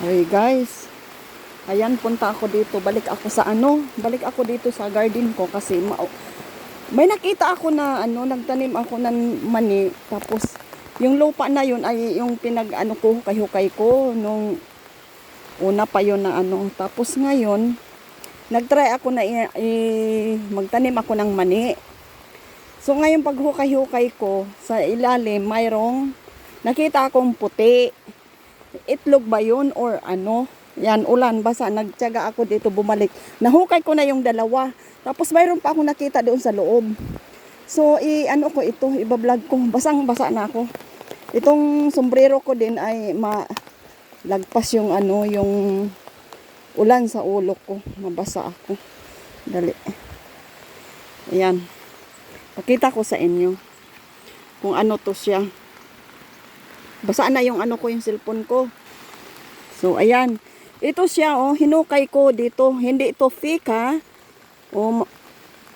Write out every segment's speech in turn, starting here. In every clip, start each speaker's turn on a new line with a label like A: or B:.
A: Hey guys, ayan punta ako dito. Balik ako sa ano, balik ako dito sa garden ko kasi ma- may nakita ako na ano, nagtanim ako ng mani. Tapos yung lupa na yun ay yung pinag ano ko, hukay-hukay ko nung una pa yun na ano. Tapos ngayon, nagtry ako na magtanim ako ng mani. So ngayon pag hukay-hukay ko sa ilalim, mayroong nakita akong puti itlog ba yun or ano? Yan, ulan, basa. Nagtyaga ako dito bumalik. Nahukay ko na yung dalawa. Tapos mayroon pa ako nakita doon sa loob. So, i ano ko ito, ibablog ko. Basang basa na ako. Itong sombrero ko din ay ma lagpas yung ano, yung ulan sa ulo ko. Mabasa ako. Dali. Ayan. Pakita ko sa inyo kung ano to siya. Basa na yung ano ko, yung cellphone ko. So, ayan. Ito siya, oh. Hinukay ko dito. Hindi ito fake, ha. O, ma-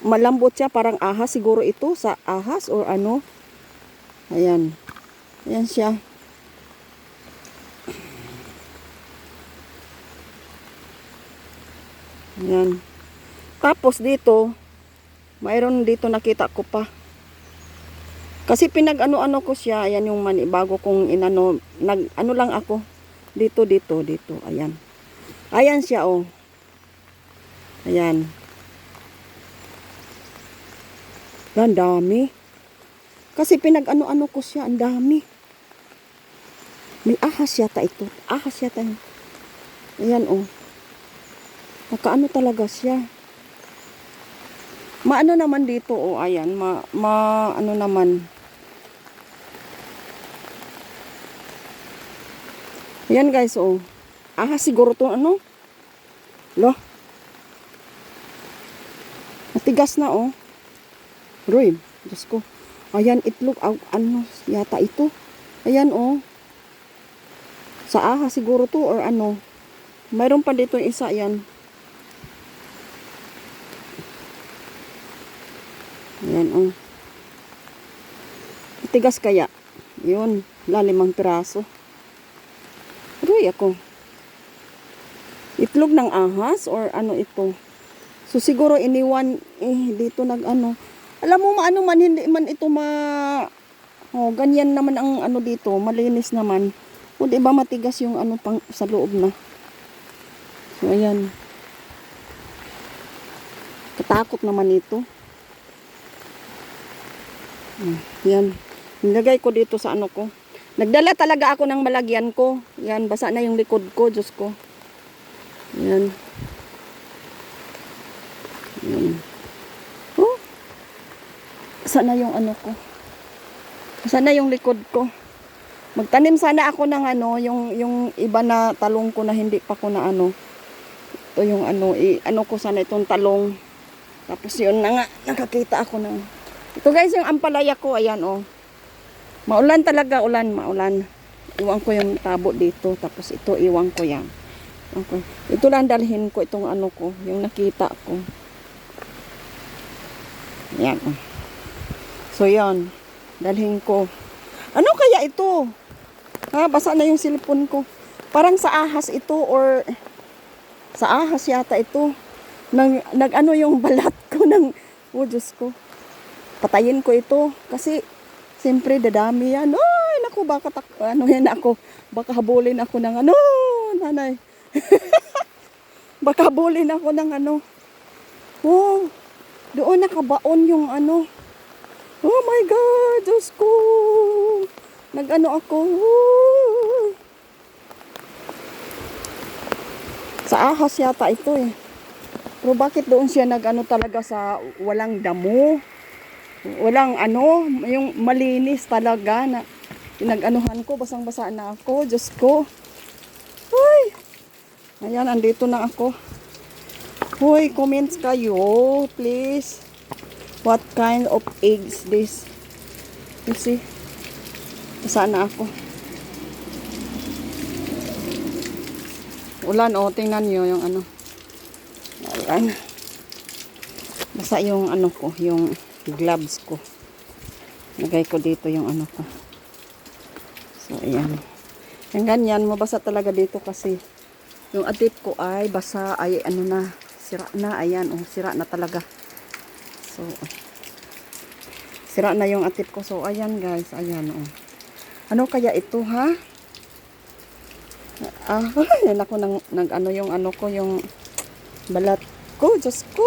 A: malambot siya. Parang ahas siguro ito. Sa ahas or ano. Ayan. Ayan siya. Ayan. Tapos dito, mayroon dito nakita ko pa. Kasi pinag-ano-ano ko siya, ayan yung mani, bago kong inano, nag, ano lang ako, dito, dito, dito, ayan. Ayan siya, oh. Ayan. Ang dami. Kasi pinag-ano-ano ko siya, ang dami. May ahas yata ito. Ahas yata. Ayan, oh. Nakaano talaga siya. Maano naman dito, oh, ayan, ma, ma, ano naman, Ayan guys, oh. Ahas siguro to ano? Lo. Matigas na, oh. Roy, Diyos ko. Ayan, itlog. Aw, ano, yata ito. Ayan, oh. Sa ahas siguro to or ano. Mayroon pa dito isa, ayan. Ayan, oh. Matigas kaya. Yun, lalimang piraso. Aroy ako. Itlog ng ahas or ano ito? So siguro iniwan eh dito nag ano. Alam mo maano man hindi man ito ma Oh, ganyan naman ang ano dito, malinis naman. O di ba matigas yung ano pang sa loob na. So ayan. Katakot naman ito. Hmm, Yan. Nilagay ko dito sa ano ko. Nagdala talaga ako ng malagyan ko. Yan, basa na yung likod ko, Diyos ko. Yan. Yan. Oh. Basa na yung ano ko. Basa na yung likod ko. Magtanim sana ako ng ano, yung, yung iba na talong ko na hindi pa ko na ano. Ito yung ano, i, ano ko sana itong talong. Tapos yun na nga, nakakita ako ng... Ito guys, yung ampalaya ko, ayan oh. Maulan talaga, ulan, maulan. Iwan ko yung tabo dito, tapos ito iwan ko yan. Okay. Ito lang dalhin ko itong ano ko, yung nakita ko. Yan. So yan, dalhin ko. Ano kaya ito? Ha, basa na yung cellphone ko. Parang sa ahas ito or sa ahas yata ito. Nag, nag ano yung balat ko ng, oh Diyos ko. Patayin ko ito kasi Siyempre, dadami yan. Ay, naku, baka tak, ano yan ako. Baka habulin ako ng ano, nanay. baka habulin ako ng ano. Oh, doon nakabaon yung ano. Oh my God, Diyos ko. Nag-ano ako. Oh. Sa ahas yata ito eh. Pero bakit doon siya nag-ano talaga sa walang damo? Walang ano, yung malinis talaga na pinag-anuhan ko, basang-basa na ako, Diyos ko. Uy! Ayan, andito na ako. Uy, comments kayo, please. What kind of eggs this? You see? Basa na ako. Ulan, oh, tingnan nyo yung ano. Ulan. Basa yung ano ko, yung gloves ko. Lagay ko dito yung ano ko. So, ayan. Yung ganyan, mabasa talaga dito kasi yung atip ko ay basa, ay ano na, sira na, ayan, oh, sira na talaga. So, sira na yung atip ko. So, ayan guys, ayan, oh. Ano kaya ito, ha? Ah, yan ako nang, nag, ano yung ano ko, yung balat ko, Diyos ko.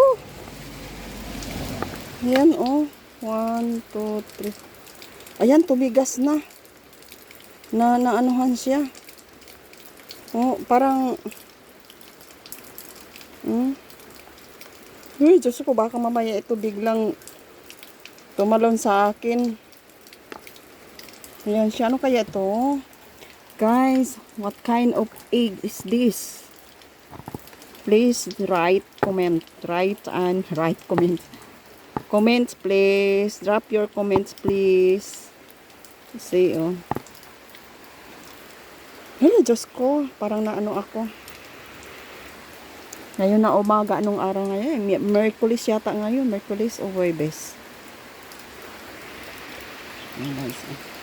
A: Ayan, oh. One, two, three. Ayan, tumigas na. Na, na anuhan siya. Oh, parang... Hmm? Uy, Diyos ko, baka mamaya ito biglang tumalon sa akin. Ayan siya. Ano kaya ito? Guys, what kind of egg is this? Please write comment. Write and write comment. Comments please. Drop your comments please. See, oh. Ay, Diyos ko. Parang naano ako. Ngayon na umaga, anong araw ngayon? Merkulis yata ngayon. Merkulis o Huwebes. Ayan, guys. oh.